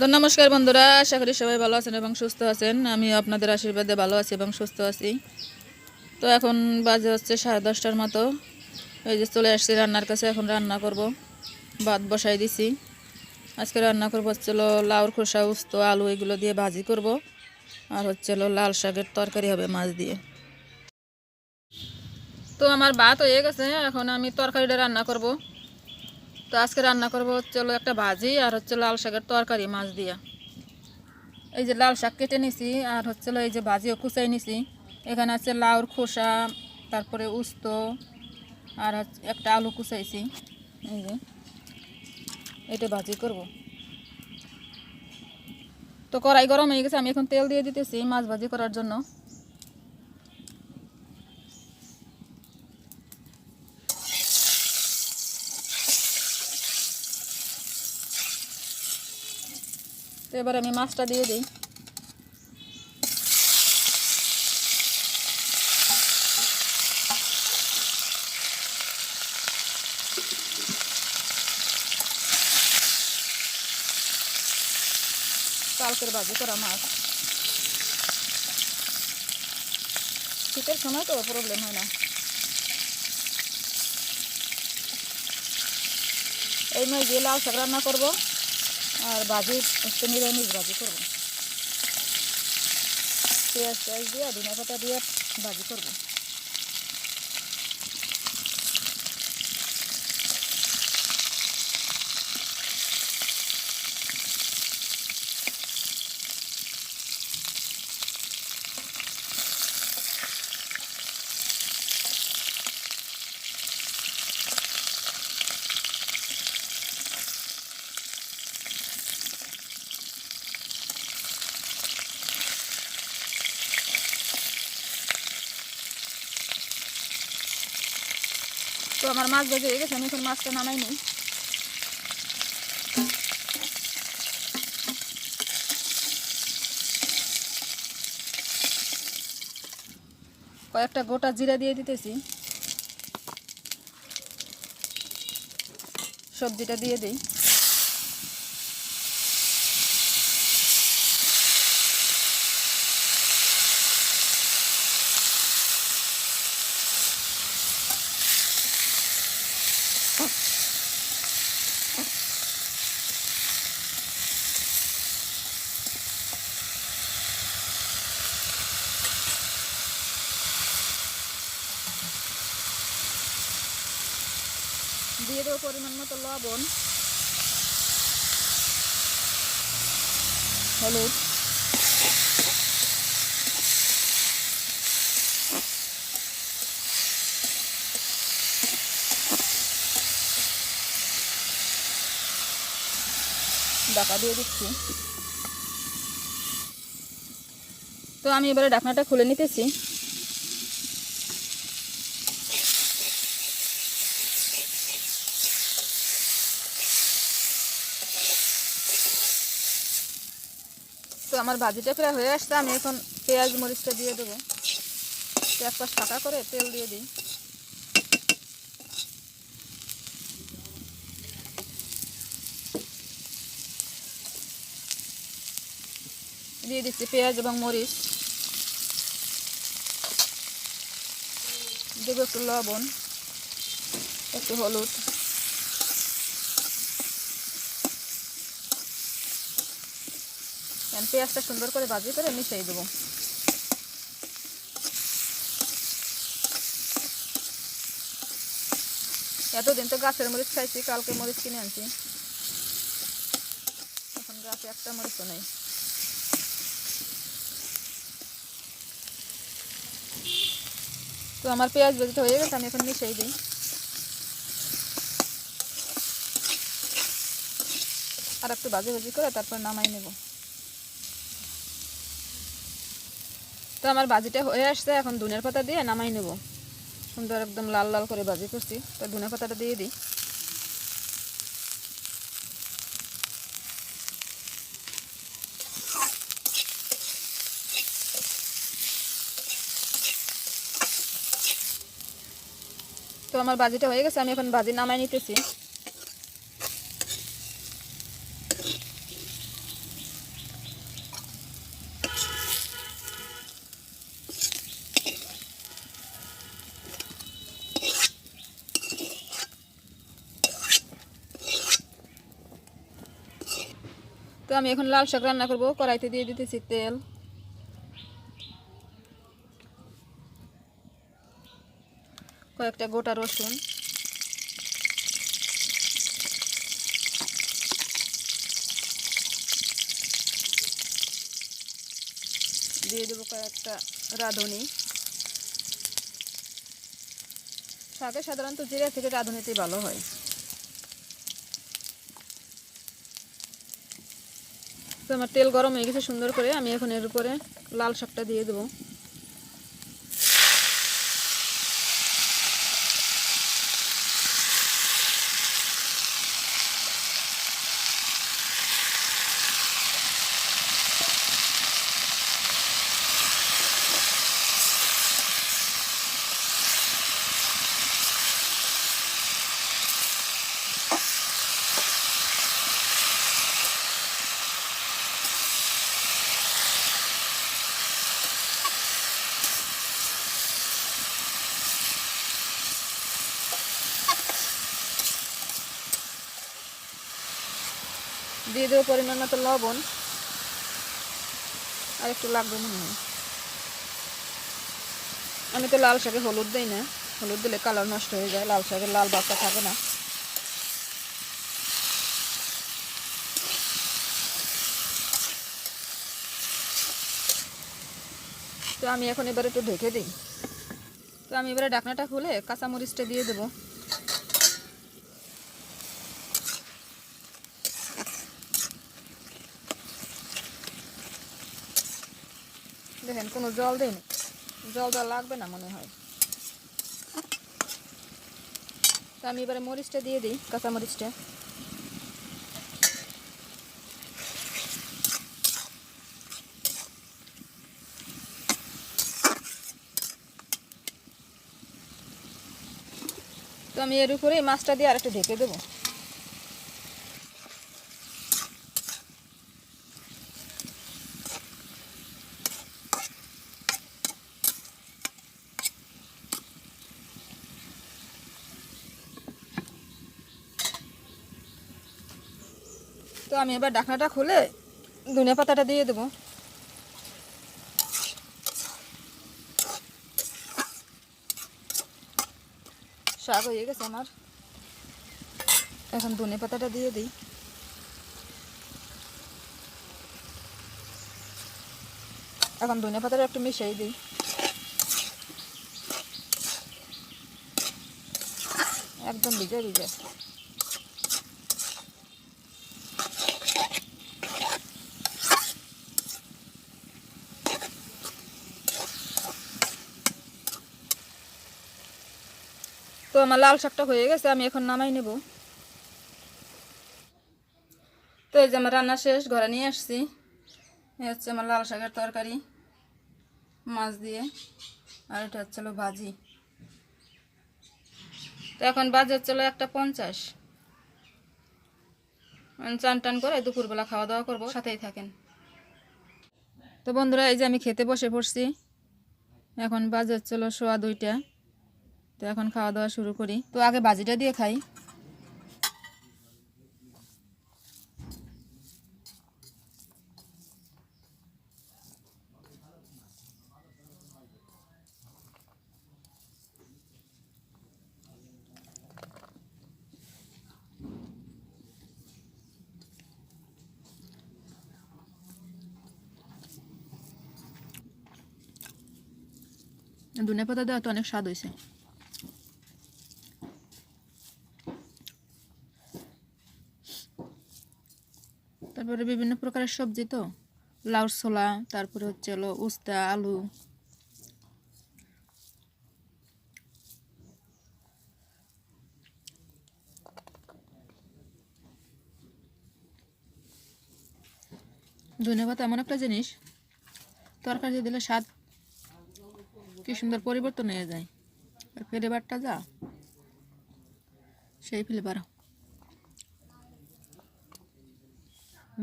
তো নমস্কার বন্ধুরা, আশা করি সবাই ভালো আছেন এবং সুস্থ আছেন। আমি আপনাদের আশীর্বাদে ভালো আছি এবং সুস্থ আছি। তো এখন বাজে হচ্ছে সাড়ে দশটার মতো। এই যে চলে আসছি রান্নার কাছে, এখন রান্না করব। ভাত বসাই দিছি। আজকে রান্না করব হচ্ছিল লাউর খোসা, উস্ত, আলু, এগুলো দিয়ে ভাজি করব। আর হচ্ছিল লাল শাকের তরকারি হবে মাছ দিয়ে। তো আমার ভাত হয়ে গেছে, এখন আমি তরকারিটা রান্না করব। তো আজকে রান্না করব হচ্ছে হলো একটা ভাজি আর হচ্ছে লাল শাকের তরকারি মাছ দিয়া। এই যে লাল শাক কেটে নিছি আর হচ্ছে এই যে ভাজিও কুচাই নিছি। এখানে আছে লাউর খোসা, তারপরে উস্ত আর একটা আলু কুচাইছি। এই যে, এটা ভাজি করব। তো কড়াই গরম হয়ে গেছে, আমি এখন তেল দিয়ে দিতেছি মাছ ভাজি করার জন্য। এবার আমি মাছটা দিয়ে দিই। কালকের ভাজি করা মাছ। শীতের সময় তো প্রবলেম হয় না। এই দিয়ে লাল শাক রান্না করব। আর ভাজি একটু নিরামিষ ভাজি করব। পেঁয়াজ পেঁয়াজ দিয়ে ধনে পাতা দিয়ে ভাজি করব। তো আমার মাছ বেজে হয়ে গেছে, আমি এখন মাছটা নামাই নিই। কয়েকটা গোটা জিরা দিয়ে দিতেছি। সবজিটা দিয়ে দিই। দিয়ে দেবো পরিমাণ মতো লবণ। হলুদ। ঢাকা দিয়ে দিচ্ছি। তো আমি এবারে ঢাকনাটা খুলে নিতেছি। তো আমার ভাজিটা প্রায় হয়ে আসছে, আমি এখন পেঁয়াজ মরিচটা দিয়ে দেবো। এক পাশ ফাঁকা করে তেল দিয়ে দিই। দিয়ে দিচ্ছি পেঁয়াজ এবং মরিচ। দেবো একটু লবণ, একটু হলুদ। পেঁয়াজটা সুন্দর করে ভাজি করে মিশিয়ে দেবো। এতদিন তো গাছের মরিচ খাইছি, কালকে মরিচ কিনে আনছি। এখন গাছে একটা মরিচও নেই। তো আমার পেঁয়াজ ভাজিটা হয়ে গেছে, আমি এখন মিশিয়ে দিই। আর একটু ভাজি ভাজি করে তারপর নামাই নেব। তো আমার বাজিটা হয়ে আসছে, এখন ধনের পাতা দিয়ে নামাই নেব। সুন্দর একদম লাল লাল করে বাজি করছি, তো ধনে পাতাটা দিয়ে দিই। তো আমার বাজিটা হয়ে গেছে, আমি এখন বাজি নামাই নিতেছি। আমি এখন লাল শাক রান্না করব, কড়াইতে দিয়ে দিতেছি তেল। কয়েকটা গোটা রসুন। দিয়ে দেবো কয়েকটা রাঁধুনি। শাকে সাধারণত জিরা থেকে রাঁধুনিতেই ভালো হয়। তো আমার তেল গরম হয়ে গেছে সুন্দর করে, আমি এখন এর উপরে লাল শাকটা দিয়ে দেবো। দিয়ে দেবো পরিমাণ মতো লবণ। আর একটু লাগবে মনে হয়। আমি তো লাল শাকে হলুদ দিই না। হলুদ দিলে কালার নষ্ট হয়ে যায়, লাল শাকের লাল বাচ্চা থাকে না। তো আমি এখন এবার একটু ঢেকে দিই। তো আমি এবারে ডাকনাটা খুলে কাঁচামরিচটা দিয়ে দেবো। দেখেন কোনো জল দেয়নি জল দেওয়া লাগবে না মনে হয়। তো আমি এবারে মরিচটা দিয়ে দিই, কাঁচা মরিচটা। তো আমি এর উপরে মাছটা দিয়ে আরেকটু ঢেকে দেবো। আমি এবার ডাকনাটা খুলে ধনিয়া পাতাটা দিয়ে দেবো। শাক হয়ে গেছে আমার। এখন ধনে পাতাটা দিয়ে দিই। এখন ধনে পাতাটা একটু মিশিয়ে দিই। একদম ভিজে ভিজে। তো আমার লাল শাকটা হয়ে গেছে, আমি এখন নামাই নেব। তো এই যে আমার রান্না শেষ, ঘরে নিয়ে আসছি। এই হচ্ছে আমার লাল শাকের তরকারি, মাছ দিয়ে, আর এটা হচ্ছে ভাজি। তো এখন বাজে হচ্ছিল একটা পঞ্চাশ। চান টান করে দুপুরবেলা খাওয়া দাওয়া করব, সাথেই থাকেন। তো বন্ধুরা, এই যে আমি খেতে বসে পড়ছি। এখন বাজে হচ্ছিল সোয়া দুইটা। তো এখন খাওয়া দাওয়া শুরু করি। তো আগে বাজিটা দিয়ে খাই। ধনে পাতা দেওয়া তো অনেক স্বাদ হয়েছে। তারপরে বিভিন্ন প্রকারের সবজি তো। লাউ, ছোলা, তারপরে হচ্ছে হলো উস্তা, আলু। ধন্যবাদ, এমন একটা জিনিস। তরকারি দিলে স্বাদ কি সুন্দর পরিবর্তন হয়ে যায়। আর ফ্লেভারটা যা, সেই ফ্লেভার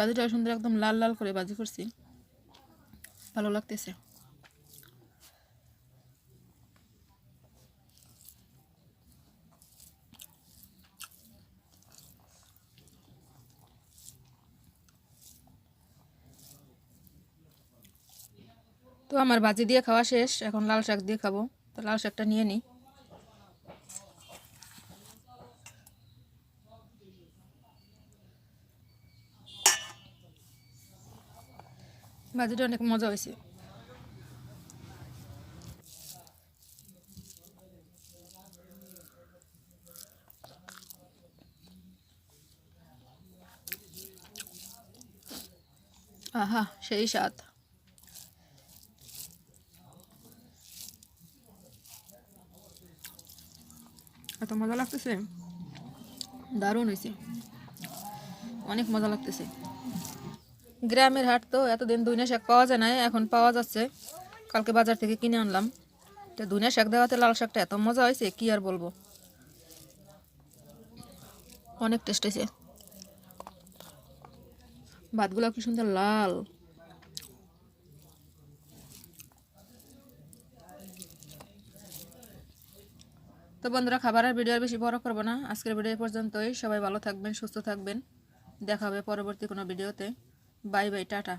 বাজিটা সুন্দর একদম লাল লাল করে বাজি করছি। ভালো লাগতেছে। তো আমার বাজি দিয়ে খাওয়া শেষ, এখন লাল শাক দিয়ে খাব। তো লাল শাকটা নিয়ে নিই। ভাজিটা অনেক মজা হয়েছে। আহা সেই স্বাদ। এত মজা লাগতেছে? দারুণ হয়েছে। অনেক মজা লাগতেছে। গ্রামের হাট তো, এতদিন দুইনা শাক পাওয়া যায় না এখন পাওয়া যাচ্ছে। কালকে বাজার থেকে কিনে আনলাম। তো দুইনা শাক দেওয়াতে লাল শাকটা এত মজা হয়েছে, কি আর বলব? অনেক টেস্ট হয়েছে। ভাতগুলো কি সুন্দর লাল। তো বন্ধুরা খাবারের ভিডিও আর বেশি বড় করব না। আজকের ভিডিও পর্যন্তই। সবাই ভালো থাকবেন, সুস্থ থাকবেন। দেখা হবে পরবর্তী কোনো ভিডিওতে। Bye bye Tata